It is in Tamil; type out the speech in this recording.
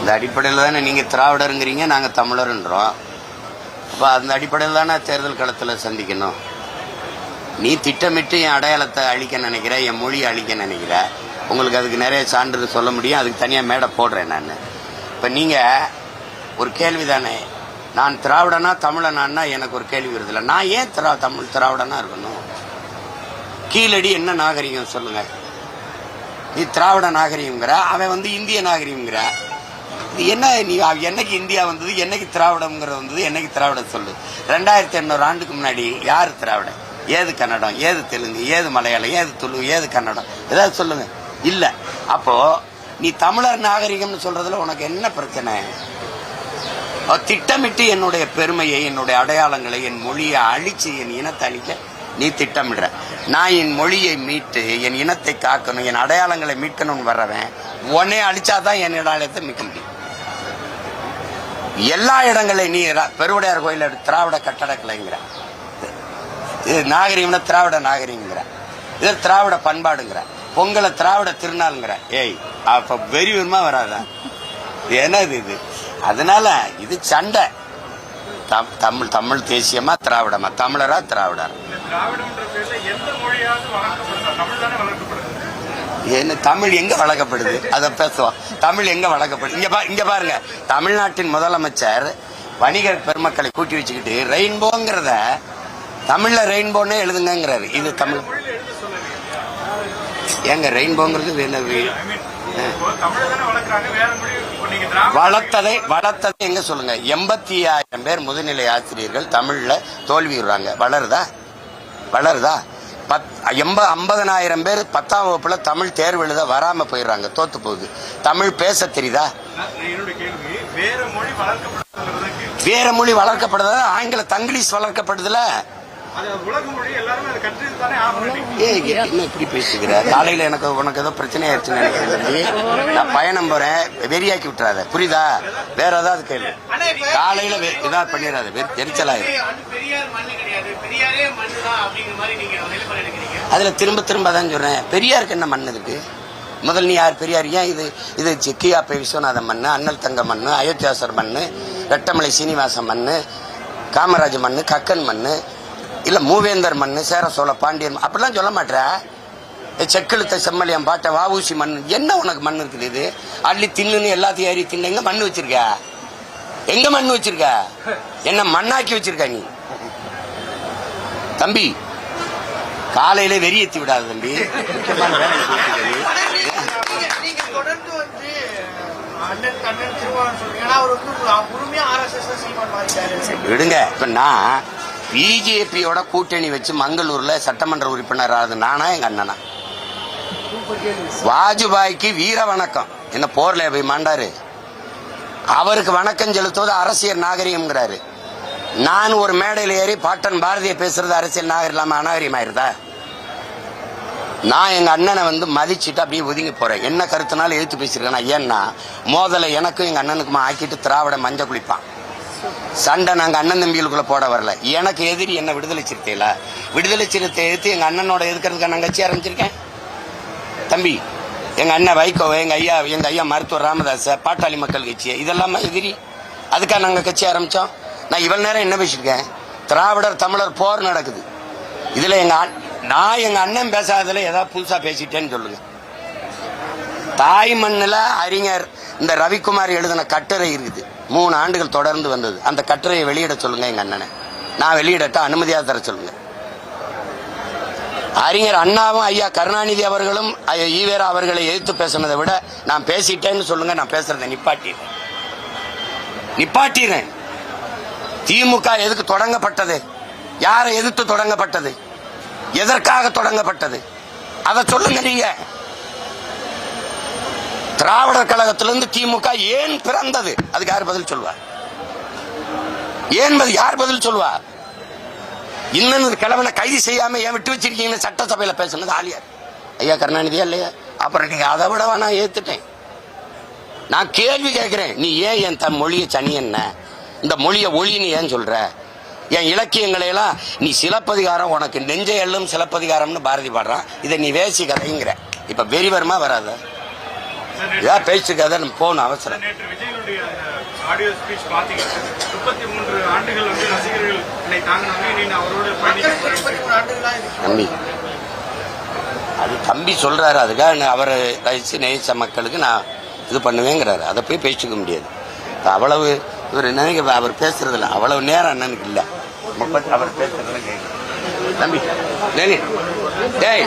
இந்த அடிப்படையில் தானே நீங்கள் திராவிடருங்கிறீங்க நாங்கள் தமிழருன்றோம். அப்போ அந்த அடிப்படையில் தானே தேர்தல் களத்தில் சந்திக்கணும். நீ திட்டமிட்டு என் அடையாளத்தை அழிக்க நினைக்கிற என் மொழியை அழிக்க நினைக்கிற. உங்களுக்கு அதுக்கு நிறைய சான்றிதழ் சொல்ல முடியும் அதுக்கு தனியாக மேடை போடுறேன் நான். இப்போ நீங்கள் ஒரு கேள்வி தானே. நான் திராவிடனா தமிழனான்னா எனக்கு ஒரு கேள்வி வருதில்ல நான் ஏன் திரா தமிழ் திராவிடனா இருக்கணும்? கீழடி என்ன நாகரிகம் சொல்லுங்கள் நீ திராவிட நாகரிகங்கிற அவன் வந்து இந்திய நாகரிகங்கிற என்ன நீ என்னைக்கு இந்தியா வந்தது என்னைக்கு திராவிடம்ங்கிறது வந்தது என்னைக்கு திராவிட சொல்லு. ரெண்டாயிரத்தி எண்ணூறு ஆண்டுக்கு முன்னாடி யார் திராவிடம்? ஏது கன்னடம் ஏது தெலுங்கு ஏது மலையாளம் ஏது துளு ஏது கன்னடம்? ஏதாவது சொல்லுங்க. இல்ல. அப்போ நீ தமிழர் நாகரிகம்னு சொல்றதுல உனக்கு என்ன பிரச்சனை? திட்டமிட்டு என்னுடைய பெருமையை என்னுடைய அடையாளங்களை என் மொழியை அழிச்சு என் இனத்தை அழிக்க நீ திட்டமிடுற. நான் என் மொழியை மீட்டு என் இனத்தை காக்கணும் என் அடையாளங்களை மீட்கணும்னு வர்றவன் உடனே அழிச்சாதான் என் அடையாளத்தை மீட்க முடியும். எல்லா இடங்களையும் நீ பெருவுடையார் கோயில் திராவிட கட்டடக்கலைங்கிற. இது நாகரீகம்னா திராவிட நாகரிகங்கிற இது திராவிட பண்பாடுங்கிற. பொங்கலை திராவிட திருநாளுங்கிற. ஏய் அப்ப வெறி விரும்பா வராதா? என்னது இது? அதனால இது சண்டை. தம்- தமிழ் தமிழ் தேசியமா திராவிடமா? தமிழரா திராவிடர் தமிழ் என்ன தமிழ் எங்க வழக்கப்படுது அதை பேசுவோம் தமிழ் எங்க வழக்கப்படுது இங்க பா இங்க பாருங்க. தமிழ்நாட்டின் முதலமைச்சர் வணிகர் பெருமக்களை கூட்டி வச்சுக்கிட்டு ரெயின்போங்கிறத தமிழ்ல ரெயின்போன்னே எழுதுங்கிறாரு இது தமிழ். ஏங்க ரெயின்போங்கிறது என்ன வளர்த்ததை வளர்த்ததை எங்க சொல்லுங்க? எண்பத்தி ஆயிரம் பேர் முதுநிலை ஆசிரியர்கள் தமிழ்ல தோல்வி வளருதா? வளருதா? பத் எண்ப ஐம்பதனாயிரம் பேர் பத்தாம் வகுப்புல தமிழ் தேர்வு எழுத வராம போயிடுறாங்க தோத்து போகுது. தமிழ் பேச தெரியுதா? வேற மொழி வளர்க்கப்படுதா ஆங்கில தங்கிலீஷ் வளர்க்கப்படுதுல? என்ன இப்படி பேசுகிற காலையில எனக்கு உனக்கு ஏதோ பிரச்சனை ஆயிடுச்சுன்னு நினைக்கிறேன். நான் பயணம் போறேன். வெறியாக்கி விட்டுறாத. புரியுதா? வேற ஏதாவது கேளு. காலையில ஏதாவது பண்ணிடாத. எரிச்சலாயிரும். அதுல திரும்ப திரும்ப தான் சொல்றேன். பெரியாருக்கு என்ன மண் இருக்கு? முதல் நீ யார்? பெரியார். ஏன் இது இது கியாப்பை விஸ்வநாதன் மண்ணு அண்ணல் தங்க மண்ணு அயோத்தியாசர் மண்ணு ரெட்டமலை சீனிவாசன் மண்ணு காமராஜ் மண்ணு கக்கன் மண்ணு இல்ல மூவேந்தர் மண்ணு சேர சோழ பாண்டியன் மண். அப்படிலாம் சொல்ல மாட்டேற. செக்கெழுத்த செம்மலியம் பாட்ட வாவூசி மண் என்ன உனக்கு மண் இருக்குது இது? அள்ளி தின்னுன்னு எல்லாத்தையும் ஏறி தின்னு எங்க மண் வச்சிருக்க? எங்க மண் வச்சிருக்க? என்ன மண்ணாக்கி வச்சிருக்க நீ? தம்பி காலையில வெறியேத்தி விடாத தம்பி. விடுங்க இப்ப நான் பிஜேபியோட கூட்டணி வச்சு மங்களூர்ல சட்டமன்ற உறுப்பினர் ஆகுது நானா எங்க அண்ணனா? வாஜ்பாய்க்கு வீர வணக்கம். என்ன போர்ல போய் மாண்டாரு? அவருக்கு வணக்கம் செலுத்துவது அரசியல் நாகரிகம்ங்கிறாரு. நான் ஒரு மேடையில் ஏறி பாட்டன் பாரதிய பேசுறது அரசியல் நாகரிகம் இல்லாம அநாகரிகமாயிருதா? நான் எங்க அண்ணனை வந்து மதிச்சுட்டு அப்படியே ஒதுங்கி போறேன். என்ன கருத்துனாலும் எழுத்து பேசியிருக்கேன். ஏன்னா மோதலை எனக்கும் எங்க அண்ணனுக்குமா ஆக்கிட்டு திராவிட மஞ்சள் குளிப்பான். சண்டை நாங்க அண்ணன் தம்பிகளுக்குள்ள போட வரல. எனக்கு எதிரி என்ன விடுதலை சிறுத்தையில. விடுதலை சிறுத்தை எடுத்து எங்க அண்ணனோட எதிர்க்கிறதுக்கு நான் கட்சி ஆரம்பிச்சிருக்கேன். தம்பி எங்க அண்ணன் வைகோ எங்க ஐயா எங்க ஐயா மருத்துவர் ராமதாஸ் பாட்டாளி மக்கள் கட்சி இதெல்லாம் எதிரி. அதுக்காக நாங்க கட்சி ஆரம்பிச்சோம். நான் இவ்வளவு நேரம் என்ன பேசியிருக்கேன்? திராவிடர் தமிழர் போர் நடக்குது. இதுல எங்க நான் எங்க அண்ணன் பேசாததுல ஏதாவது புதுசா பேசிட்டேன்னு சொல்லுங்க. தாய் மண்ணில் அறிஞர் இந்த ரவிக்குமார் எழுதின கட்டுரை இருக்குது. மூணு ஆண்டுகள் தொடர்ந்து வந்தது. அந்த கட்டுரையை வெளியிட சொல்லுங்க எங்க அண்ணனை. நான் வெளியிடட்ட அனுமதியாக தர சொல்லுங்க. அறிஞர் அண்ணாவும் ஐயா கருணாநிதி அவர்களும் ஐயா ஈவேரா அவர்களை எதிர்த்து பேசினதை விட நான் பேசிட்டேன்னு சொல்லுங்க நான் பேசுறதை நிப்பாட்டிடுறேன். நிப்பாட்டிடுறேன். திமுக எதுக்கு தொடங்கப்பட்டது? யாரை எதிர்த்து தொடங்கப்பட்டது? எதற்காக தொடங்கப்பட்டது? அதை சொல்லுங்க நீங்க. திராவிடர் கழகத்திலிருந்து திமுக ஏன் பிறந்தது? அதுக்கு யார் பதில் சொல்லுவா ஏன் யார் பதில் சொல்லுவா இன்னும் கிழவனை கைது செய்யாம ஏன் விட்டு வச்சிருக்கீங்கன்னு சட்டசபையில பேசுனது ஆலியார். ஐயா கருணாநிதியா இல்லையா? அப்புறம் நீங்க அதை விட நான் ஏத்துட்டேன். நான் கேள்வி கேட்கிறேன். நீ ஏன் என் தன் மொழியை சனி என்ன? இந்த மொழியை ஒளின்னு ஏன் சொல்ற? என் இலக்கியங்களை எல்லாம் நீ சிலப்பதிகாரம் உனக்கு நெஞ்சை எள்ளும் சிலப்பதிகாரம்னு பாரதி பாடுறான். இதை நீ வேசி கதைங்கிற. இப்ப வெறிவரமா வராத? ஏதாவது பேச்சுக்காத நம்ம போகணும் அவசரம். ஆடியோ ஸ்பீச் பாத்தீங்கன்னா முப்பத்தி மூன்று ஆண்டுகள் வந்து ரசிகர்கள் என்னை தாங்கினாங்க. நீ நான் அவரோட பயணிக்க மக்களுக்கு முப்பத்தி மூணு ஆண்டுகளா இருக்கு தம்பி. அது தம்பி சொல்றாரு அதுக்காக அவரை ரசிச்சு நேசிச்ச மக்களுக்கு நான் இது பண்ணுவேங்கிறாரு. அதை போய் பேசிக்க முடியாது. அவ்வளவு இவர் நினைக்க அவர் பேசுறது இல்ல அவ்வளவு நேரம் அண்ணனுக்கு இல்ல. அவர் பேசுறதுல கேட்க தம்பி டேய், டேய்